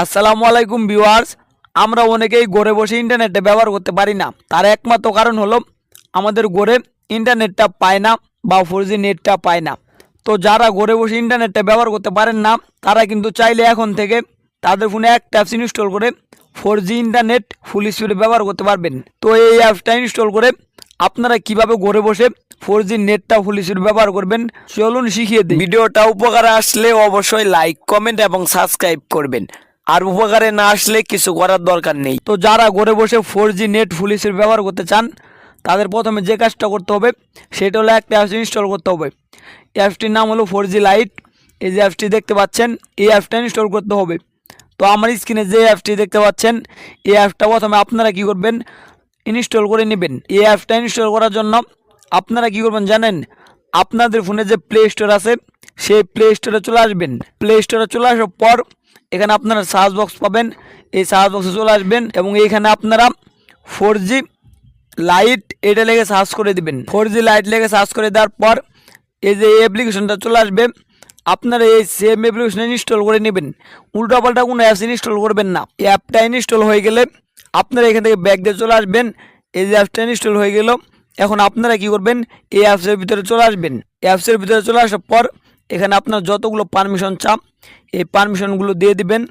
আসসালামু আলাইকুম ভিউয়ার্স। আমরা অনেকেই ঘরে বসে ইন্টারনেটে ব্যবহার করতে পারি না। তার একমাত্র কারণ হলো, আমাদের ঘরে ইন্টারনেটটা পায় না বা ফোর নেটটা পায় না। তো যারা ঘরে বসে ইন্টারনেটটা ব্যবহার করতে পারেন না, তারা কিন্তু চাইলে এখন থেকে তাদের ফোনে এক অ্যাপস ইনস্টল করে ফোর ইন্টারনেট ফুল স্পিডে ব্যবহার করতে পারবেন। তো এই অ্যাপসটা ইনস্টল করে আপনারা কীভাবে ঘরে বসে ফোর জি নেটটা ফুল স্পিড ব্যবহার করবেন, চলুন শিখিয়ে দিই। ভিডিওটা উপকারে আসলে অবশ্যই লাইক কমেন্ট এবং সাবস্ক্রাইব করবেন। আর উপকারে না আসলে কিছু করার দরকার নেই। তো যারা ঘরে বসে ফোর জি নেট ফুল ব্যবহার করতে চান, তাদের প্রথমে যে কাজটা করতে হবে, সেটা হলো একটা অ্যাপস ইনস্টল করতে হবে। অ্যাপসটির নাম হলো ফোর জি লাইট এই যে অ্যাপসটি দেখতে পাচ্ছেন, এই অ্যাপসটা ইনস্টল করতে হবে। তো আমার স্ক্রিনে যে অ্যাপসটি দেখতে পাচ্ছেন, এই অ্যাপসটা প্রথমে আপনারা কি করবেন ইনস্টল করে নেবেন। এই অ্যাপসটা ইনস্টল করার জন্য আপনারা কি করবেন জানেন, আপনাদের ফোনে যে প্লে স্টোর আছে, সেই প্লে স্টোরে চলে আসবেন। প্লে স্টোরে চলে আসার পর এখানে আপনারা সার্চ বক্স পাবেন, এই সার্চ বক্সে চলে আসবেন এবং এইখানে আপনারা ফোর জি লাইট এটা লেগে সার্চ করে দিবেন। ফোর জি লাইট লেগে সার্চ করে দেওয়ার পর এই যে অ্যাপ্লিকেশনটা চলে আসবে, আপনারা এই সেম অ্যাপ্লিকেশন ইনস্টল করে নেবেন। উল্টাপাল্টা কোনো অ্যাপস ইনস্টল করবেন না। এই অ্যাপটা ইনস্টল হয়ে গেলে আপনারা এখান থেকে ব্যাগ দিয়ে চলে আসবেন। এই যে অ্যাপসটা ইনস্টল হয়ে গেল, এখন আপনারা কি করবেন? এই অ্যাপসের ভিতরে চলে আসবেন। অ্যাপসের ভিতরে চলে আসার পর এখানে আপনার যতগুলো পারমিশন চাপ, এই পারমিশনগুলো দিয়ে দিবেন।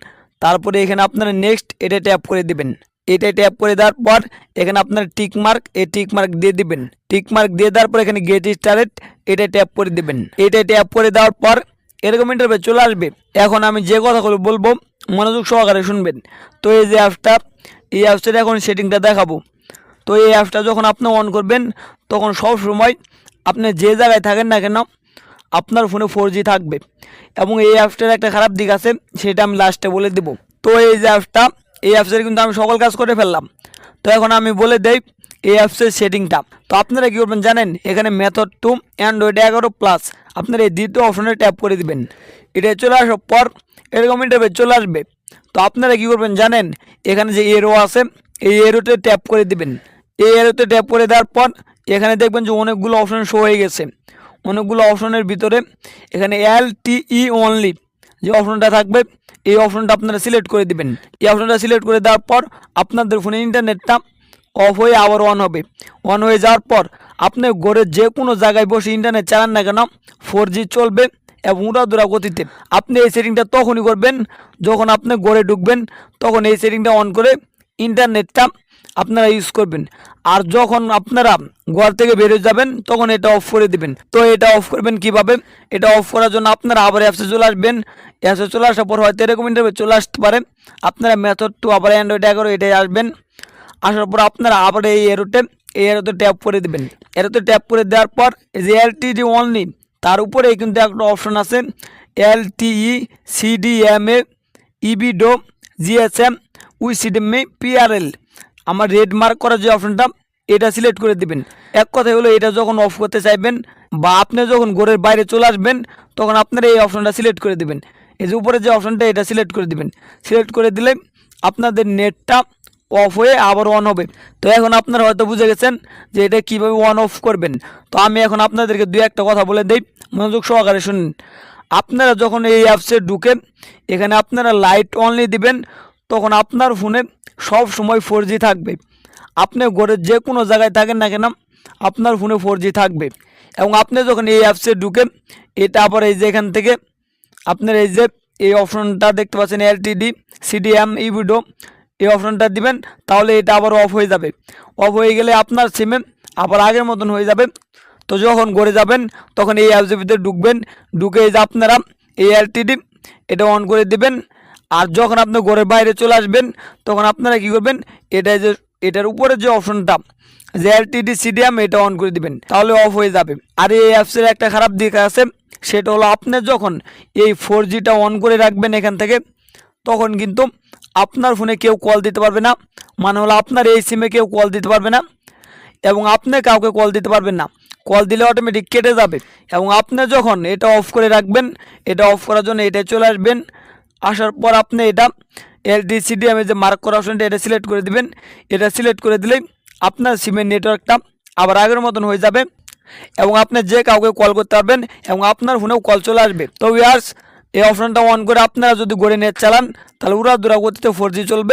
তারপরে এখানে আপনারা নেক্সট এটা ট্যাপ করে দিবেন। এটা ট্যাপ করে দেওয়ার পর এখানে আপনার টিক মার্ক এই টিক মার্ক দিয়ে দিবেন। টিক মার্ক দিয়ে দেওয়ার পর এখানে গেট স্টারেট এটা ট্যাপ করে দিবেন। এটা ট্যাপ করে দেওয়ার পর এরকম ইন্টারভিউ চলে আসবে। এখন আমি যে কথাগুলো বলব, মনোযোগ সহকারে শুনবেন। তো এই যে অ্যাপসটা এই অ্যাপসটার এখন সেটিংটা দেখাবো। তো এই অ্যাপসটা যখন আপনি অন করবেন, তখন সব সময় আপনি যে জায়গায় থাকেন না কেন আপনার ফোনে ফোর থাকবে। এবং এই অ্যাপসটার একটা খারাপ দিক আছে, সেটা আমি লাস্টে বলে দেব। তো এই যে অ্যাপসটা এই অ্যাপসের কিন্তু আমি সকল কাজ করে ফেললাম। তো এখন আমি বলে দেই, এই অ্যাপসের সেটিংটা। তো আপনারা কী করবেন জানেন, এখানে মেথড টু অ্যান্ড্রয়েড এগারো প্লাস আপনারা এই দ্বিতীয় অপশনে ট্যাপ করে দিবেন। এটা চলে আসার পর, এরকম ইন্টারভিউ চলে আসবে। তো আপনারা কী করবেন জানেন, এখানে যে এরো আছে, এই এরোতে ট্যাপ করে দিবেন। এই এরোতে ট্যাপ করে দেওয়ার পর, এখানে দেখবেন যে অনেকগুলো অপশন শো হয়ে গেছে। অনেকগুলো অপশনের ভিতরে এখানে এল টিই অনলি যে অপশনটা থাকবে, এই অপশনটা আপনারা সিলেক্ট করে দিবেন। এই অপশনটা সিলেক্ট করে দেওয়ার পর আপনাদের ফোনে ইন্টারনেটটা অফ হয়ে আবার অন হবে। অন হয়ে যাওয়ার পর আপনি ঘরে যে কোনো জায়গায় বসে ইন্টারনেট চালান না কেন ফোর চলবে এবং উড়াদুরা গতিতে। আপনি এই সেটিংটা তখনই করবেন যখন আপনি ঘরে ঢুকবেন, তখন এই সেটিংটা অন করে ইন্টারনেটটা আপনারা ইউজ করবেন। আর যখন আপনারা ঘর থেকে বেরিয়ে যাবেন, তখন এটা অফ করে দিবেন। তো এটা অফ করবেন কীভাবে? এটা অফ করার জন্য আপনারা আবার অ্যাপসে চলে আসবেন। অ্যাপসে চলে আসার পর হয়তো এরকম ইন্টারভিউ চলে আসতে পারে। আপনারা মেথড টু আবার অ্যান্ড্রয়েড এগারো, এটাই আসবেন। আসার পর আপনারা আবার এই এরোতে এই এরোতে ট্যাপ করে দেবেন। এরোতে ট্যাপ করে দেওয়ার পর যে এলটিডি অনলি তার উপরেই কিন্তু একটা অপশন আছে। L LTE CDMA EVDO GSM WCDMA PRL. আমার রেড মার্ক করা যে অপশনটা এটা সিলেক্ট করে দিবেন। এক কথায় হলো, এটা যখন অফ করতে চাইবেন বা আপনি যখন ঘরের বাইরে চলে আসবেন, তখন আপনারা এই অপশনটা সিলেক্ট করে দিবেন। এই যে উপরে যে অপশনটা এটা সিলেক্ট করে দিবেন। সিলেক্ট করে দিলে আপনাদের নেটটা অফ হয়ে আবার অন হবে। তো এখন আপনারা হয়তো বুঝে গেছেন যে এটা কীভাবে অন অফ করবেন। তো আমি এখন আপনাদেরকে দু একটা কথা বলে দিই। মনোযোগ সহকারে শুনুন। আপনারা যখন এই অ্যাপসে ঢুকে, এখানে আপনারা লাইট অনলি দিবেন। তখন আপনার ফোনে সব সময় ফোর থাকবে। আপনি ঘরের যে কোনো জায়গায় থাকেন না কেন, আপনার ফোনে ফোর থাকবে। এবং আপনি যখন এই অ্যাপসে ঢুকে, এটা আবার এই যে এখান থেকে, আপনার এই যে, এই অপশনটা দেখতে পাচ্ছেন এলটিডি সিডিএম ইভিডো এই অপশনটা দিবেন, তাহলে এটা আবার অফ হয়ে যাবে। অফ হয়ে গেলে আপনার সিমে আবার আগের মতন হয়ে যাবে। তো যখন ঘরে যাবেন, তখন এই অ্যাপসের ভিতরে ঢুকবেন, ঢুকে এই যে আপনারা এই এলটিডি এটা অন করে দিবেন। আর যখন আপনি ঘরের বাইরে চলে আসবেন, তখন আপনারা কি করবেন? এটা যে, এটার উপরে যে অপশনটা, যে এলটিডি সিডিএম এটা অন করে দিবেন। তাহলে অফ হয়ে যাবে। আর এই অ্যাপসের একটা খারাপ দিক আছে, সেটা হলো আপনি যখন এই ফোর জিটা অন করে রাখবেন এখান থেকে, তখন কিন্তু আপনার ফোনে কেউ কল দিতে পারবে না। মানে হলো আপনার এই সিমে কেউ কল দিতে পারবে না, এবং আপনি কাউকে কল দিতে পারবেন না। কল দিলে অটোমেটিক কেটে যাবে। এবং আপনি যখন এটা অফ করে রাখবেন, এটা অফ করার জন্য এটা চলে আসবেন। আসার পর আপনি এটা এল ডি সি এলডিসিডিএমে যে মার্ক করা অপশনটা এটা সিলেক্ট করে দিবেন। এটা সিলেক্ট করে দিলেই আপনার সিমের নেটওয়ার্কটা আবার আগের মতন হয়ে যাবে এবং আপনি যে কাউকে কল করতে পারবেন এবং আপনার ফোনেও কল চলে আসবে। তো ইয়ার্স এই অপশনটা অন করে আপনারা যদি গড়ে নেট চালান, তাহলে উড়া গতিতে ফোর জি চলবে।